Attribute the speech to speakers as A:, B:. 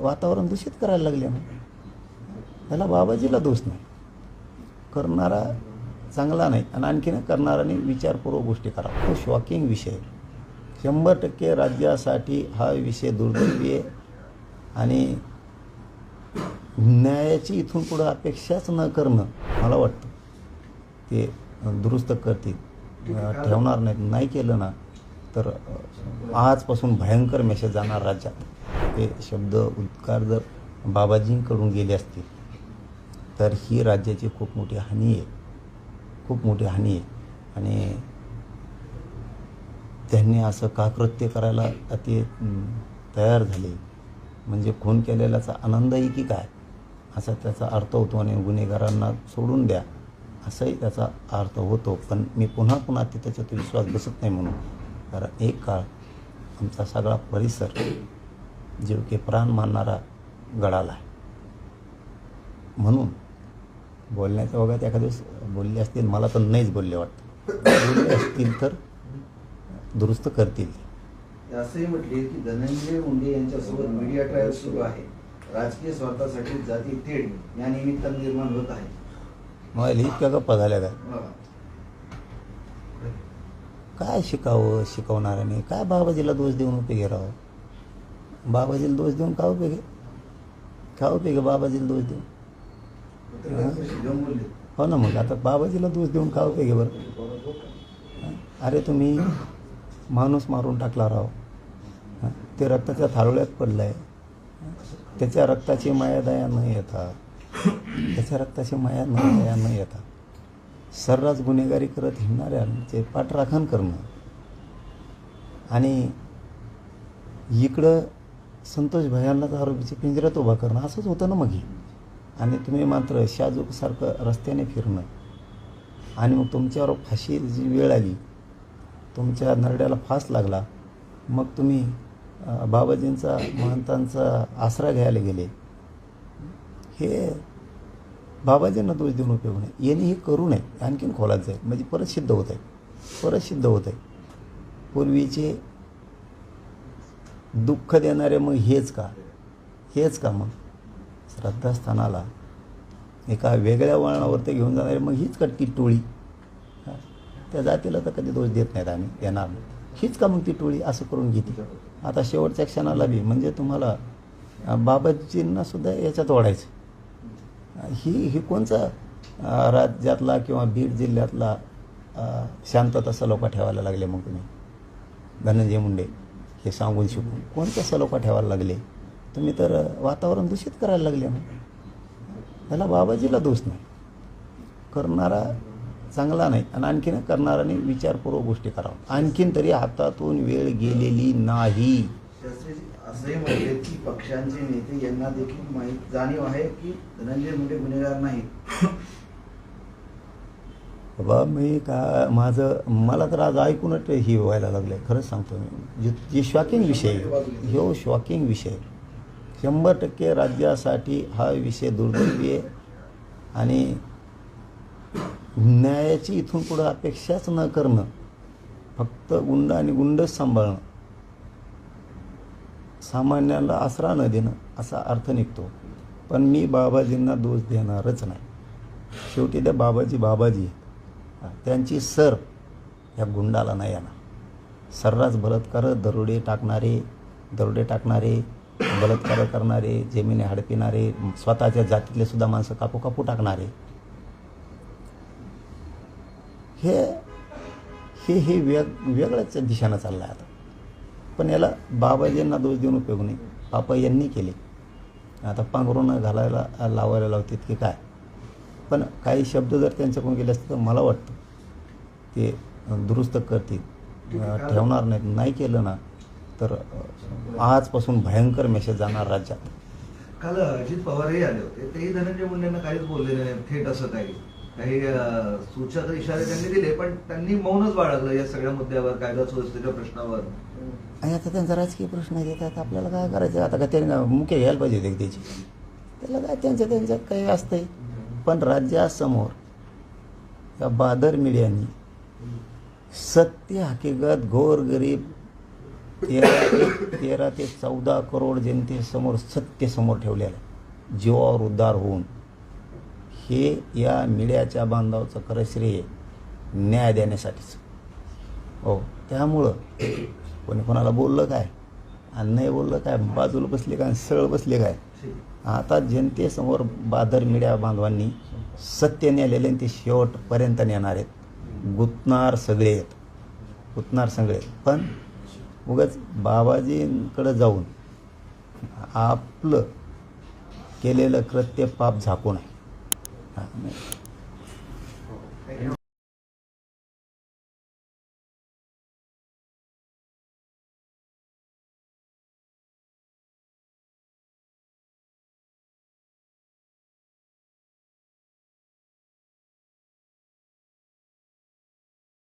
A: वातावरण दूषित करायला लागले ना. त्याला बाबाजीला दोष नाही. करणारा चांगला नाही आणि आणखीन करणाराने विचारपूर्वक गोष्टी करा. तो शॉकिंग विषय शंभर टक्के राज्यासाठी हा विषय दुर्दैवी आहे आणि न्यायाची इथून पुढं अपेक्षाच न करणं मला वाटतं. ते दुरुस्त करतील. ठेवणार नाहीत. नाही केलं ना तर आजपासून भयंकर मेसेज जाणार राज्यात. ते शब्द उद्गार जर बाबाजींकडून गेले असतील तर ही राज्याची खूप मोठी हानी आहे. खूप मोठी हानी आहे. आणि त्यांनी असं का कृत्य करायला अति तयार झाले? म्हणजे खून केलेल्याचा आहे की काय? असा त्याचा अर्थ होतो आणि गुन्हेगारांना सोडून द्या. असाही त्याचा अर्थ होतो. पण मी पुन्हा पुन्हा ते त्याच्यात विश्वास बसत नाही म्हणून. कारण एक काळ आमचा सगळा परिसर जीव की प्राण मानणारा गडाला आहे. म्हणून बोलण्याच्या वगैरे एखाद्या दिवस बोलले असतील मला तर नाहीच बोलले वाटतं. बोलले असतील तर दुरुस्त करतील.
B: असंही म्हटले की धनंजय मुंडे यांच्यासोबत मीडिया ट्रायल सुरू आहे. राजकीय स्वार्थासाठी जाती तेढ या निमित्तानं निर्माण होत आहे.
A: मला इतक्या गप्पा झाल्या काय. काय शिकावं शिकवणाऱ्याने? काय बाबाजीला दोष देऊन उपयोगी राहावं? बाबाजीला दोष देऊन का उपयोगी का उपयोगी बाबाजीला दोष देऊन. हो ना मग आता बाबाजीला दोष देऊन का उपयोगी बरं. अरे तुम्ही माणूस मारून टाकला राव ते रक्ताच्या थारोळ्यात पडलं आहे त्याच्या रक्ताची माया दया न येता. त्याच्या रक्ताची माया न दया न येता. सर्रास गुन्हेगारी करत हिंडणाऱ्यांचे पाठराखण करणं. आणि इकडं संतोष भयांनाच आरोपीची पिंजऱ्यात उभा करणं असंच होतं ना मग. आणि तुम्ही मात्र शाजूकसारखं रस्त्याने फिरणं. आणि मग तुमच्यावर फाशी जी वेळ आली तुमच्या नरड्याला फास लागला मग तुम्ही बाबाजींचा महंतांचा आसरा घ्यायला गेले. हे बाबाजींना दोष देऊन उपयोग नाही. यांनी हे करू नये. आणखीन खोलात जाईल. म्हणजे परत सिद्ध होत आहे. परत सिद्ध होत आहे. पूर्वीचे दुःख देणारे मग हेच का? हेच का मग? श्रद्धास्थानाला एका वेगळ्या वळणावरती घेऊन जाणारे मग हीच कटकी टोळी? त्या जातीला तर कधी दोष देत नाहीत आम्ही येणार हीच का मग ती टोळी? असं करून घेते. आता शेवटच्या क्षणाला बी म्हणजे तुम्हाला बाबाजींना सुद्धा याच्यात ओढायचं. ही ही कोणचा राज्यातला किंवा बीड जिल्ह्यातला अं, शांतता सलोखा ठेवायला लागले मग तुम्ही? धनंजय मुंडे. हे सांगून शिकून. कोणत्या सलोखा ठेवायला लागले? तुम्ही तर वातावरण दूषित करायला लागले ना. त्याला बाबाजीला दोष नाही. करणारा चांगला नाही आणि आणखीन करणाराने विचारपूर्वक गोष्टी करावं आणखीन तरी हातातून वेळ गेलेली नाही.
B: शास्त्रीजी की पक्षांचे नेते यांना देखील माहीत जाणीव आहे की धनंजय मुंडे गुन्हेगार नाहीत.
A: बाबा मी का माझं मला तर आज ऐकूनच ही व्हायला लागलं आहे खरंच सांगतो मी. जे जे शॉकिंग विषय आहे, ह्यो शॉकिंग विषय शंभर टक्के राज्यासाठी हा विषय दुर्दैवी आहे. आणि न्यायाची इथून पुढं अपेक्षाच न करणं फक्त गुंड आणि गुंडच सांभाळणं सामान्याला आसरा न देणं असा अर्थ निघतो. पण मी बाबाजींना दोष देणारच नाही. शेवटी त्या बाबाजी बाबाजी त्यांची सर या गुंडाला नाही आला सर्रास बलात्कार दरोडे टाकणारे दरोडे टाकणारे बलात्कार करणारे जमिनी हडपिणारे स्वतःच्या जातीतले सुद्धा माणसं कापू कापू टाकणारे. हे हे हे वेग वेगळ्याच दिशेनं चाललं आहे आता. पण याला बाबाजींना दोष देऊन उपयोग नाही. पापा यांनी केले. आता पांघरून घालायला लावायला लावतात की काय? पण काही शब्द जर त्यांच्याकडून गेले असते तर मला वाटतं ते दुरुस्त करतील. ठेवणार नाहीत. नाही केलं ना तर आजपासून भयंकर मेसेज जाणार राज्यात.
B: काल अजित पवारही आले होते. तेही धनंजय मुंडेंना काहीच बोलले नाही. थेट असं काही काही सूचक इशारे त्यांनी दिले पण त्यांनी मौनच बाळगलं या सगळ्या मुद्द्यावर कायदा सुव्यवस्थेच्या प्रश्नावर.
A: आणि आता त्यांचा राजकीय प्रश्न आहे त्यात आपल्याला काय करायचं? आता काय त्यांनी मुख्य घ्यायला पाहिजे का त्याची. त्याला काय त्यांच्या त्यांच्यात काही असतंय. पण राज्यासमोर या बादर मीडियानी सत्य हकीकत घोर गरीब तेरा ते तेरा ते चौदा करोड जनतेसमोर सत्य समोर ठेवलेलं आहे. जीवावर उद्धार होऊन. हे या मीडियाच्या बांधवाचं खरं श्रेय न्याय देण्यासाठीच. हो त्यामुळं कोणी कोणाला बोललं काय? आणि नाही बोललं काय? बाजूला बसले काय? सरळ बसले काय? आता जनतेसमोर बादर मीडिया बांधवांनी सत्य नेलेले आणि ते शेवटपर्यंत नेणार आहेत. गुतणार सगळे आहेत. गुतणार सगळे पण उगाच बाबाजींकडं जाऊन आपलं केलेलं कृत्य पाप झाकू नये.